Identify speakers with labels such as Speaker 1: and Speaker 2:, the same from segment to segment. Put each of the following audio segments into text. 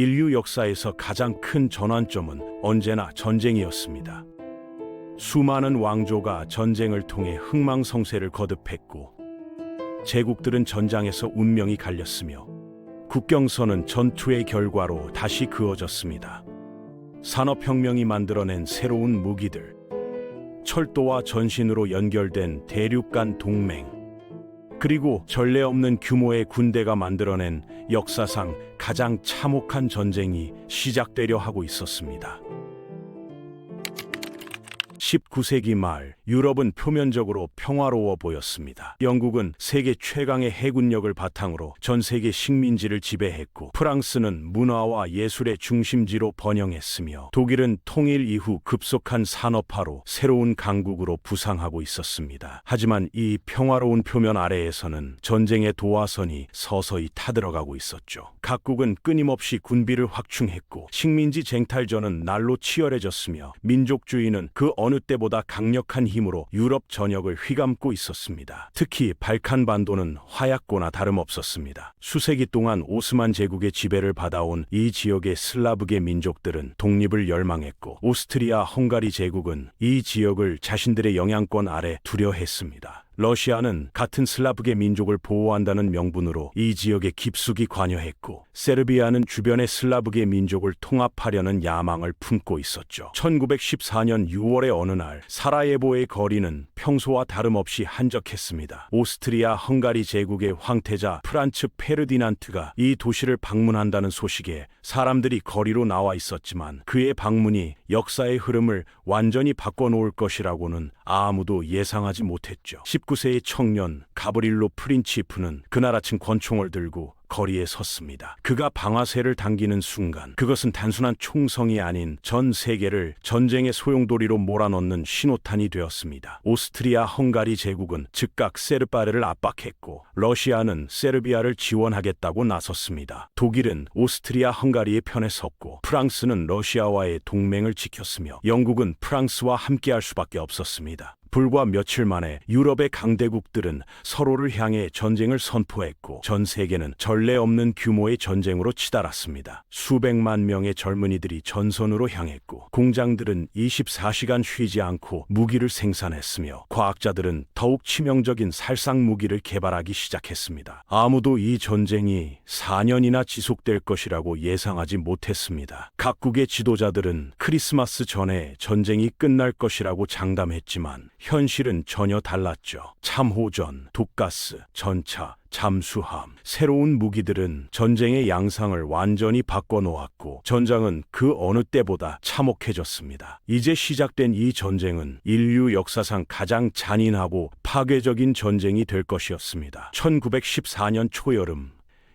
Speaker 1: 인류 역사에서 가장 큰 전환점은 언제나 전쟁이었습니다. 수많은 왕조가 전쟁을 통해 흥망성쇠를 거듭했고 제국들은 전장에서 운명이 갈렸으며 국경선은 전투의 결과로 다시 그어졌습니다. 산업혁명이 만들어낸 새로운 무기들, 철도와 전신으로 연결된 대륙 간 동맹, 그리고 전례 없는 규모의 군대가 만들어낸 역사상 가장 참혹한 전쟁이 시작되려 하고 있었습니다. 19세기 말 유럽은 표면적으로 평화로워 보였습니다. 영국은 세계 최강의 해군력을 바탕으로 전 세계 식민지를 지배했고 프랑스는 문화와 예술의 중심지로 번영했으며 독일은 통일 이후 급속한 산업화로 새로운 강국으로 부상하고 있었습니다. 하지만 이 평화로운 표면 아래에서는 전쟁의 도화선이 서서히 타들어가고 있었죠. 각국은 끊임없이 군비를 확충했고 식민지 쟁탈전은 날로 치열해졌으며 민족주의는 그 어느 때보다 강력한 힘으로 유럽 전역을 휘감고 있었습니다. 특히 발칸 반도는 화약고나 다름없었습니다. 수세기 동안 오스만 제국의 지배를 받아온 이 지역의 슬라브계 민족들은 독립을 열망했고 오스트리아 헝가리 제국은 이 지역을 자신들의 영향권 아래 두려했습니다. 러시아는 같은 슬라브계 민족을 보호한다는 명분으로 이 지역에 깊숙이 관여했고 세르비아는 주변의 슬라브계 민족을 통합하려는 야망을 품고 있었죠. 1914년 6월의 어느 날 사라예보의 거리는 평소와 다름없이 한적했습니다. 오스트리아 헝가리 제국의 황태자 프란츠 페르디난트가 이 도시를 방문한다는 소식에 사람들이 거리로 나와 있었지만 그의 방문이 역사의 흐름을 완전히 바꿔놓을 것이라고는 아무도 예상하지 못했죠. 19세의 청년 가브릴로 프린치프는 그날 아침 권총을 들고 거리에 섰습니다. 그가 방아쇠를 당기는 순간 그것은 단순한 총성이 아닌 전 세계를 전쟁의 소용돌이로 몰아넣는 신호탄이 되었습니다. 오스트리아 헝가리 제국은 즉각 세르바르를 압박했고 러시아는 세르비아를 지원하겠다고 나섰습니다. 독일은 오스트리아 헝가리의 편에 섰고 프랑스는 러시아와의 동맹을 지켰으며 영국은 프랑스와 함께할 수밖에 없었습니다. 불과 며칠 만에 유럽의 강대국들은 서로를 향해 전쟁을 선포했고 전 세계는 전례 없는 규모의 전쟁으로 치달았습니다. 수백만 명의 젊은이들이 전선으로 향했고 공장들은 24시간 쉬지 않고 무기를 생산했으며 과학자들은 더욱 치명적인 살상 무기를 개발하기 시작했습니다. 아무도 이 전쟁이 4년이나 지속될 것이라고 예상하지 못했습니다. 각국의 지도자들은 크리스마스 전에 전쟁이 끝날 것이라고 장담했지만 현실은 전혀 달랐죠. 참호전, 독가스, 전차, 잠수함, 새로운 무기들은 전쟁의 양상을 완전히 바꿔놓았고 전장은 그 어느 때보다 참혹해졌습니다. 이제 시작된 이 전쟁은 인류 역사상 가장 잔인하고 파괴적인 전쟁이 될 것이었습니다. 1914년 초여름,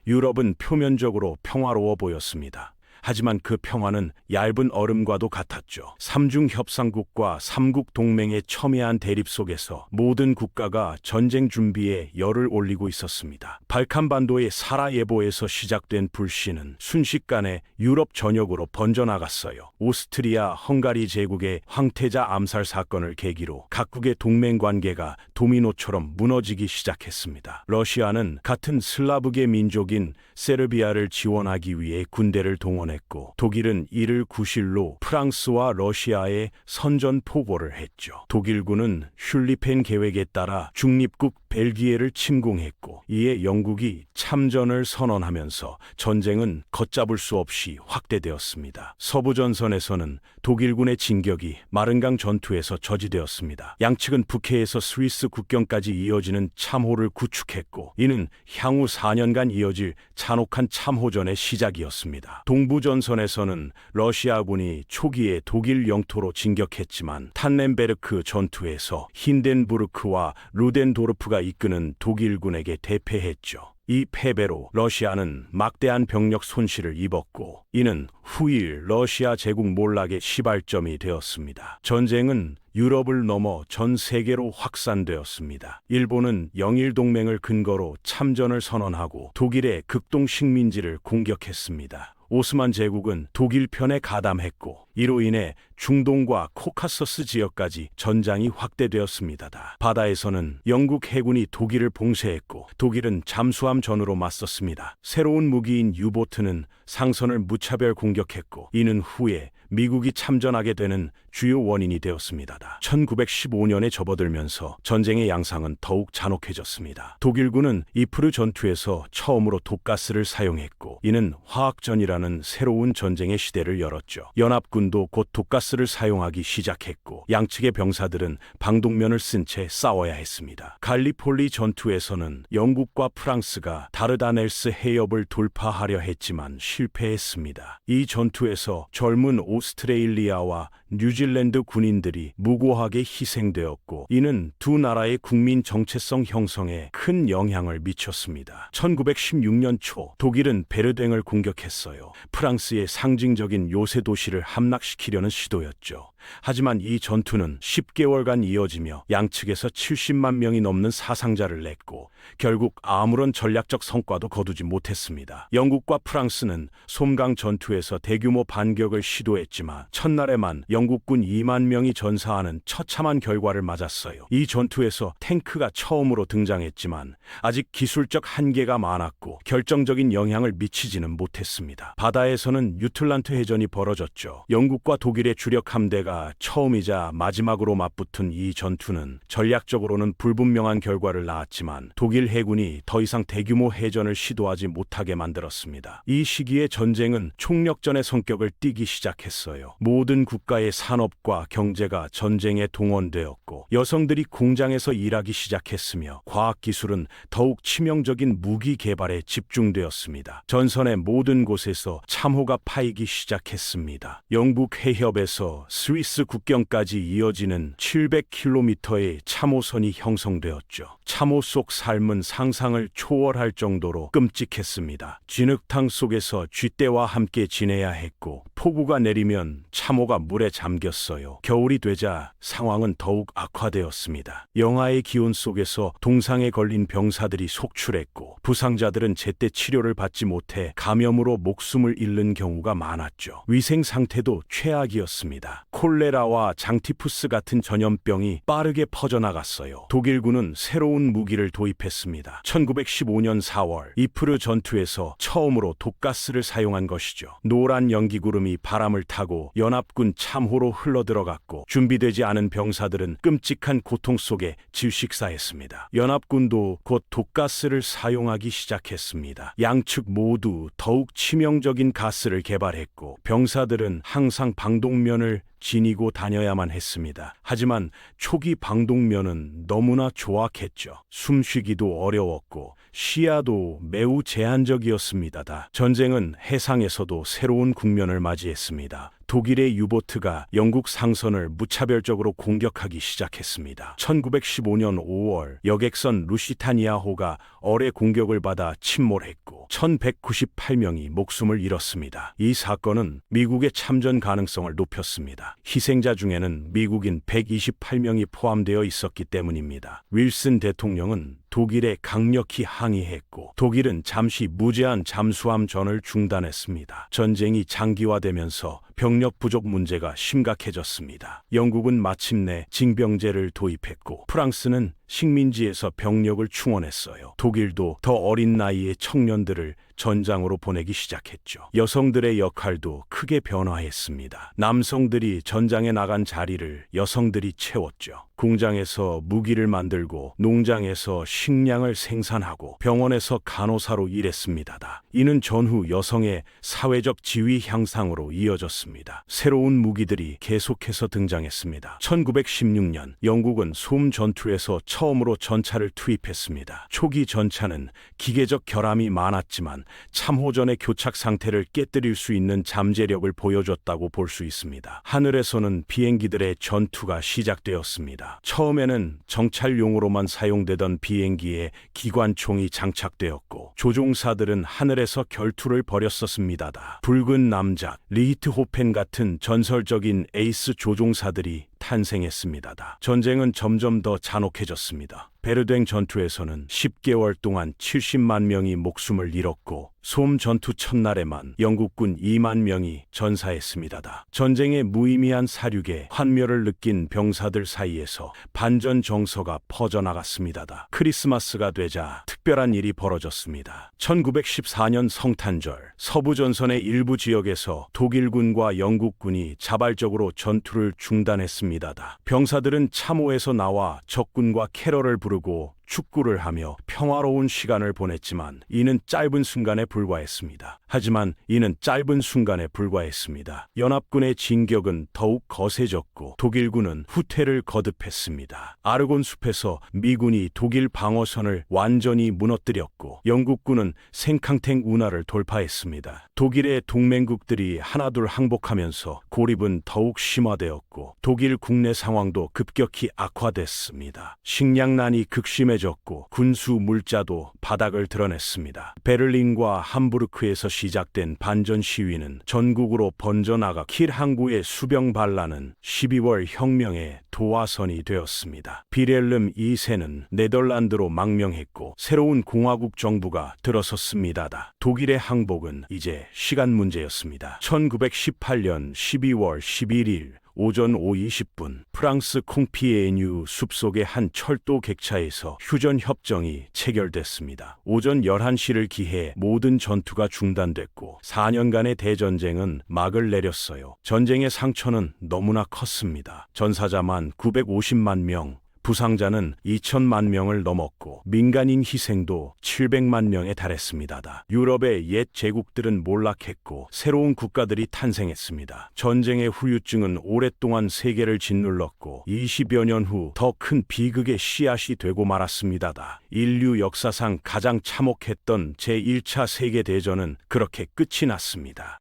Speaker 1: 유럽은 표면적으로 평화로워 보였습니다. 하지만 그 평화는 얇은 얼음과도 같았죠. 삼중 협상국과 삼국 동맹의 첨예한 대립 속에서 모든 국가가 전쟁 준비에 열을 올리고 있었습니다. 발칸반도의 사라예보에서 시작된 불씨는 순식간에 유럽 전역으로 번져나갔어요. 오스트리아 헝가리 제국의 황태자 암살 사건을 계기로 각국의 동맹 관계가 도미노처럼 무너지기 시작했습니다. 러시아는 같은 슬라브계 민족인 세르비아를 지원하기 위해 군대를 동원해 했고 독일은 이를 구실로 프랑스와 러시아에 선전 포고를 했죠. 독일군은 슐리펜 계획에 따라 중립국 벨기에를 침공했고 이에 영국이 참전을 선언하면서 전쟁은 걷잡을 수 없이 확대되었습니다. 서부 전선에서는 독일군의 진격이 마른강 전투에서 저지되었습니다. 양측은 북해에서 스위스 국경까지 이어지는 참호를 구축했고 이는 향후 4년간 이어질 잔혹한 참호전의 시작이었습니다. 동부 전선에서는 러시아군이 초기에 독일 영토로 진격했지만 탄넨베르크 전투에서 힌덴부르크와 루덴도르프가 이끄는 독일군에게 대패했죠. 이 패배로 러시아는 막대한 병력 손실을 입었고 이는 후일 러시아 제국 몰락의 시발점이 되었습니다. 전쟁은 유럽을 넘어 전 세계로 확산되었습니다. 일본은 영일 동맹을 근거로 참전을 선언하고 독일의 극동 식민지를 공격했습니다. 오스만 제국은 독일 편에 가담했고 이로 인해 중동과 코카서스 지역까지 전장이 확대되었습니다. 바다에서는 영국 해군이 독일을 봉쇄했고 독일은 잠수함 전으로 맞섰습니다. 새로운 무기인 유보트는 상선을 무차별 공격했고 이는 후에 미국이 참전하게 되는 주요 원인이 되었습니다. 1915년에 접어들면서 전쟁의 양상은 더욱 잔혹해졌습니다. 독일군은 이프르 전투에서 처음으로 독가스를 사용했고 이는 화학전이라는 새로운 전쟁의 시대를 열었죠. 연합군도 곧 독가스를 사용하기 시작했고 양측의 병사들은 방독면을 쓴 채 싸워야 했습니다. 갈리폴리 전투에서는 영국과 프랑스가 다르다넬스 해협을 돌파하려 했지만 실패했습니다. 이 전투에서 젊은 오스트레일리아와 뉴질랜드 군인들이 무고하게 희생되었고 이는 두 나라의 국민 정체성 형성에 큰 영향을 미쳤습니다. 1916년 초 독일은 베르댕을 공격했어요. 프랑스의 상징적인 요새 도시를 함락시키려는 시도였죠. 하지만 이 전투는 10개월간 이어지며 양측에서 70만 명이 넘는 사상자를 냈고 결국 아무런 전략적 성과도 거두지 못했습니다. 영국과 프랑스는 솜강 전투에서 대규모 반격을 시도했지만 첫날에만 영국군 2만 명이 전사하는 처참한 결과를 맞았어요. 이 전투에서 탱크가 처음으로 등장했지만 아직 기술적 한계가 많았고 결정적인 영향을 미치지는 못했습니다. 바다에서는 유틀란트 해전이 벌어졌죠. 영국과 독일의 주력 함대가 처음이자 마지막으로 맞붙은 이 전투는 전략적으로는 불분명한 결과를 낳았지만 독일 해군이 더 이상 대규모 해전을 시도하지 못하게 만들었습니다. 이 시기에 전쟁은 총력전의 성격을 띠기 시작했어요. 모든 국가의 산업과 경제가 전쟁에 동원되었고 여성들이 공장에서 일하기 시작했으며 과학기술은 더욱 치명적인 무기 개발에 집중되었습니다. 전선의 모든 곳에서 참호가 파이기 시작했습니다. 영국 해협에서 스위스 국경까지 이어지는 700km의 참호선이 형성되었죠. 참호 속 삶은 상상을 초월할 정도로 끔찍했습니다. 진흙탕 속에서 쥐떼와 함께 지내야 했고 폭우가 내리면 참호가 물에 잠겼어요. 겨울이 되자 상황은 더욱 악화되었습니다. 영하의 기온 속에서 동상에 걸린 병사들이 속출했고 부상자들은 제때 치료를 받지 못해 감염으로 목숨을 잃는 경우가 많았죠. 위생 상태도 최악이었습니다. 콜 레라와 장티푸스 같은 전염병이 빠르게 퍼져나갔어요. 독일군은 새로운 무기를 도입했습니다. 1915년 4월 이프르 전투에서 처음으로 독가스를 사용한 것이죠. 노란 연기 구름이 바람을 타고 연합군 참호로 흘러들어갔고 준비되지 않은 병사들은 끔찍한 고통 속에 질식사했습니다. 연합군도 곧 독가스를 사용하기 시작했습니다. 양측 모두 더욱 치명적인 가스를 개발했고 병사들은 항상 방독면을 지니고 다녀야만 했습니다. 하지만 초기 방독면은 너무나 조악했죠. 숨쉬기도 어려웠고 시야도 매우 제한적이었습니다. 전쟁은 해상에서도 새로운 국면을 맞이했습니다. 독일의 유보트가 영국 상선을 무차별적으로 공격하기 시작했습니다. 1915년 5월 여객선 루시타니아호가 어뢰 공격을 받아 침몰했고 1198명이 목숨을 잃었습니다. 이 사건은 미국의 참전 가능성을 높였습니다. 희생자 중에는 미국인 128명이 포함되어 있었기 때문입니다. 윌슨 대통령은 독일에 강력히 항의했고 독일은 잠시 무제한 잠수함 전을 중단했습니다. 전쟁이 장기화되면서 병력 부족 문제가 심각해졌습니다. 영국은 마침내 징병제를 도입했고 프랑스는 식민지에서 병력을 충원했어요. 독일도 더 어린 나이의 청년들을 전장으로 보내기 시작했죠. 여성들의 역할도 크게 변화했습니다. 남성들이 전장에 나간 자리를 여성들이 채웠죠. 공장에서 무기를 만들고 농장에서 식량을 생산하고 병원에서 간호사로 일했습니다. 이는 전후 여성의 사회적 지위 향상으로 이어졌습니다. 새로운 무기들이 계속해서 등장했습니다. 1916년 영국은 솜 전투에서 처음으로 전차를 투입했습니다. 초기 전차는 기계적 결함이 많았지만 참호전의 교착 상태를 깨뜨릴 수 있는 잠재력을 보여줬다고 볼 수 있습니다. 하늘에서는 비행기들의 전투가 시작되었습니다. 처음에는 정찰용으로만 사용되던 비행기에 기관총이 장착되었고 조종사들은 하늘에서 결투를 벌였었습니다. 붉은 남자 리히트호펜 같은 전설적인 에이스 조종사들이 탄생했습니다. 전쟁은 점점 더 잔혹해졌습니다. 베르댕 전투에서는 10개월 동안 70만 명이 목숨을 잃었고 솜 전투 첫날에만 영국군 2만 명이 전사했습니다. 전쟁의 무의미한 사륙에 환멸을 느낀 병사들 사이에서 반전 정서가 퍼져나갔습니다. 크리스마스가 되자 특별한 일이 벌어졌습니다. 1914년 성탄절 서부 전선의 일부 지역에서 독일군과 영국군이 자발적으로 전투를 중단했습니다. 병사들은 참호에서 나와 적군과 캐럴을 부르 고 축구를 하며 평화로운 시간을 보냈지만 이는 짧은 순간에 불과했습니다. 하지만 이는 짧은 순간에 불과했습니다. 연합군의 진격은 더욱 거세졌고 독일군은 후퇴를 거듭했습니다. 아르곤 숲에서 미군이 독일 방어선을 완전히 무너뜨렸고 영국군은 생캉탱 운하를 돌파했습니다. 독일의 동맹국들이 하나둘 항복하면서 고립은 더욱 심화되었고 독일 국내 상황도 급격히 악화됐습니다. 식량난이 극심해 졌고 군수 물자도 바닥을 드러냈습니다. 베를린과 함부르크에서 시작된 반전 시위는 전국으로 번져나가 킬 항구의 수병 반란은 12월 혁명의 도화선이 되었습니다. 비렐름 2세는 네덜란드로 망명했고 새로운 공화국 정부가 들어섰습니다. 독일의 항복은 이제 시간 문제였습니다. 1918년 12월 11일 오전 5 20분 프랑스 콩피에뉴 숲속의 한 철도 객차에서 휴전 협정이 체결됐습니다. 오전 11시를 기해 모든 전투가 중단됐고 4년간의 대전쟁은 막을 내렸어요. 전쟁의 상처는 너무나 컸습니다. 전사자만 950만 명, 부상자는 2천만 명을 넘었고 민간인 희생도 700만 명에 달했습니다. 유럽의 옛 제국들은 몰락했고 새로운 국가들이 탄생했습니다. 전쟁의 후유증은 오랫동안 세계를 짓눌렀고 20여 년 후 더 큰 비극의 씨앗이 되고 말았습니다. 인류 역사상 가장 참혹했던 제1차 세계대전은 그렇게 끝이 났습니다.